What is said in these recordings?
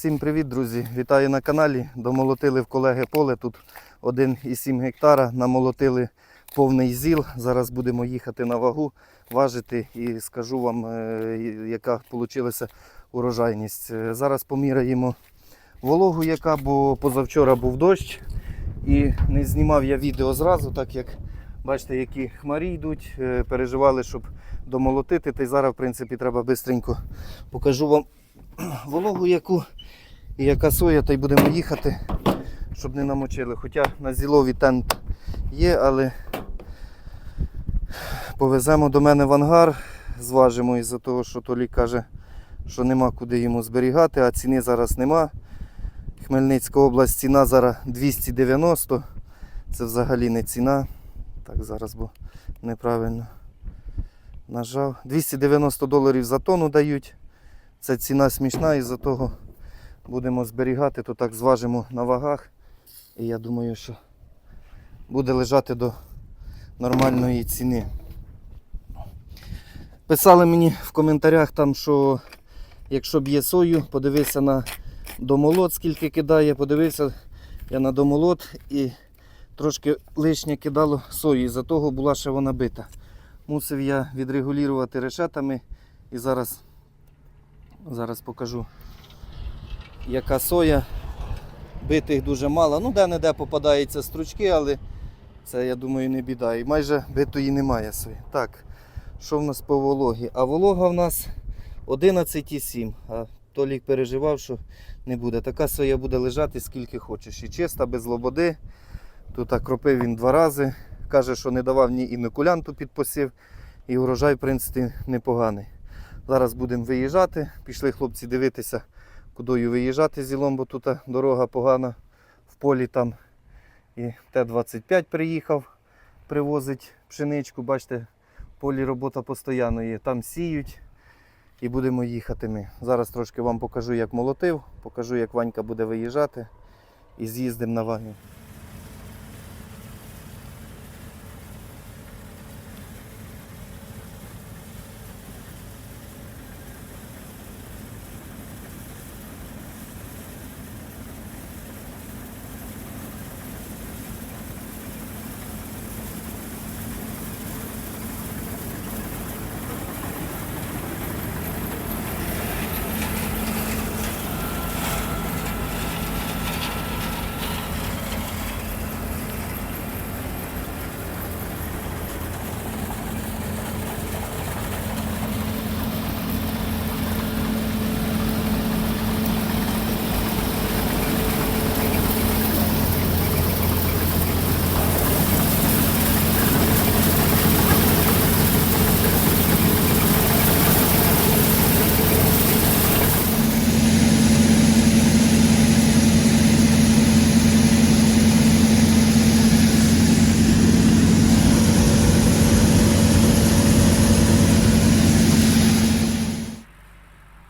Всім привіт, друзі! Вітаю на каналі. Домолотили в колеги поле. Тут 1,7 гектара. Намолотили повний зіл. Зараз будемо їхати на вагу, важити і скажу вам, е, яка вийшла урожайність. Е, Зараз поміряємо вологу, яка, бо позавчора був дощ. І не знімав я відео зразу, так як бачите, які хмарі йдуть. Е, Переживали, щоб домолотити. Та й зараз, в принципі, треба швидко покажу вам вологу, яку і яка соя, та й будемо їхати, щоб не намочили. Хоча на зілові тент є, але повеземо до мене в ангар, зважимо із-за того, що Толік каже, що нема куди йому зберігати, а ціни зараз нема. Хмельницька область ціна зараз 290. Це взагалі не ціна. Так, зараз бо неправильно нажав. 290 доларів за тонну дають. Це ціна смішна і за того будемо зберігати, то так зважимо на вагах. І я думаю, що буде лежати до нормальної ціни. Писали мені в коментарях там, що якщо б'є сою, подивися на домолот, скільки кидає, подивився я на домолот і трошки лишнє кидало сої, за того була ще вона бита. Мусив я відрегулювати решетами і зараз, зараз покажу, яка соя. Битих дуже мало. Ну, де-не-де попадаються стручки, але це, я думаю, не біда. І майже битої немає сої. Так, що в нас по вологі? А волога в нас 11,7. А Толік переживав, що не буде. Така соя буде лежати скільки хочеш. І чиста, без лободи. Тут кропив він два рази. Каже, що не давав ні інокулянту під посів. І урожай, в принципі, непоганий. Зараз будемо виїжджати. Пішли хлопці дивитися, кудою виїжджати зілом, бо тут дорога погана. В полі там і Т-25 приїхав, привозить пшеничку. Бачите, в полі робота постійно є. Там сіють і будемо їхати ми. Зараз трошки вам покажу, як молотив, покажу, як Ванька буде виїжджати і з'їздимо на вагу.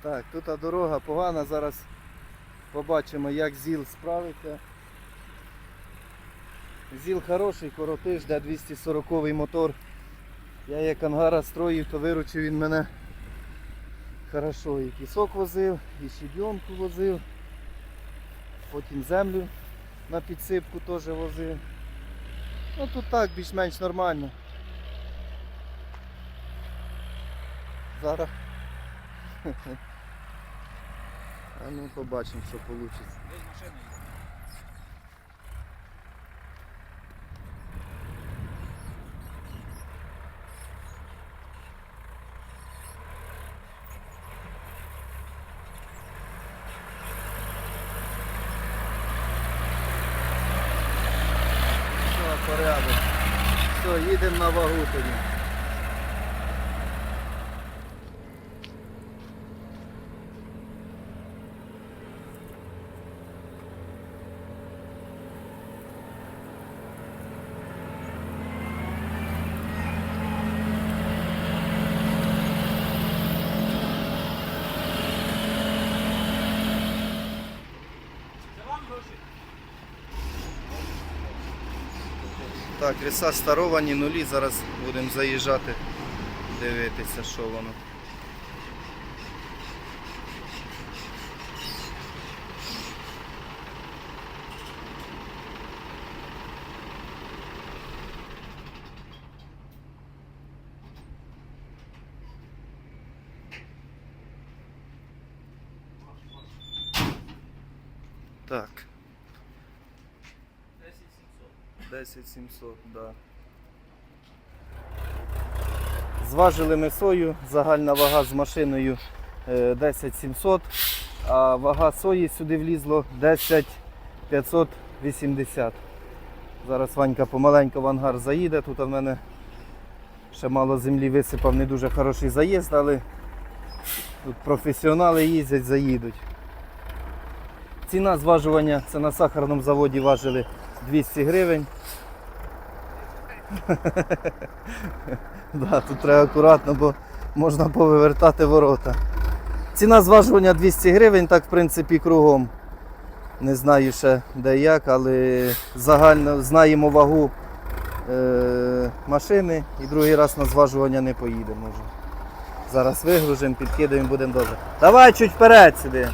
Так, тут дорога погана, зараз побачимо, як ЗІЛ справиться. ЗІЛ хороший, коротиш, де 240 мотор. Я як ангара строїв, то виручив він мене хорошо. І пісок возив, і щебенку возив, потім землю на підсипку теж возив. Ну тут так більш-менш нормально. Зараз. А ну побачимо, що вийде. Порядок. Все, їдемо на вагу Так, ріса старовані нулі, зараз будемо заїжджати, дивитися, що воно. Так. 10700, да. Зважили ми сою, загальна вага з машиною е, 10700, а вага сої сюди влізло 10580. Зараз Ванька помаленько в ангар заїде. Тут в мене ще мало землі висипав, не дуже хороший заїзд, але тут професіонали їздять, заїдуть. Ціна зважування це на сахарному заводі важили 200 гривень. да, тут треба акуратно, бо можна повивертати ворота. Ціна зважування 200 гривень, так в принципі кругом. Не знаю ще де як, але загально знаємо вагу е- машини і другий раз на зважування не поїдемо. Зараз вигружимо, підкидаємо, будемо добре. Давай чуть вперед сюди.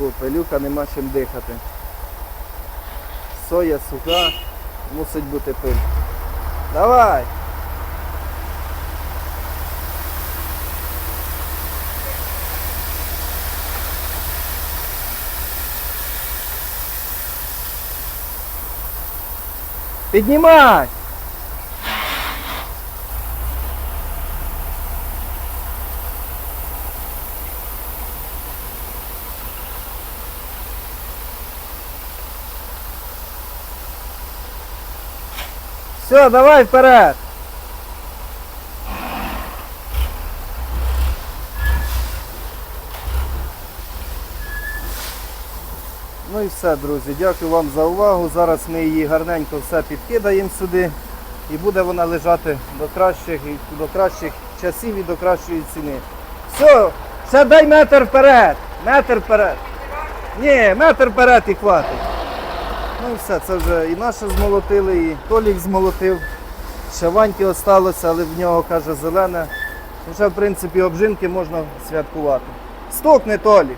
О, пилюка нема чим дихати. Соя суха, мусить бути пиль. Давай! Піднімай! Все, давай вперед! Ну і все, друзі. Дякую вам за увагу. Зараз ми її гарненько все підкидаємо сюди і буде вона лежати до кращих, до кращих часів і до кращої ціни. Все, ще дай метр вперед. Метр вперед. Ні, метр вперед і хватить. Ну і все, це вже і наше змолотили, і Толік змолотив. Ще Ваньки осталося, але в нього каже зелене. Вже в принципі обжинки можна святкувати. Стокне Толік.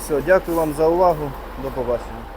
Все, дякую вам за увагу. До побачення.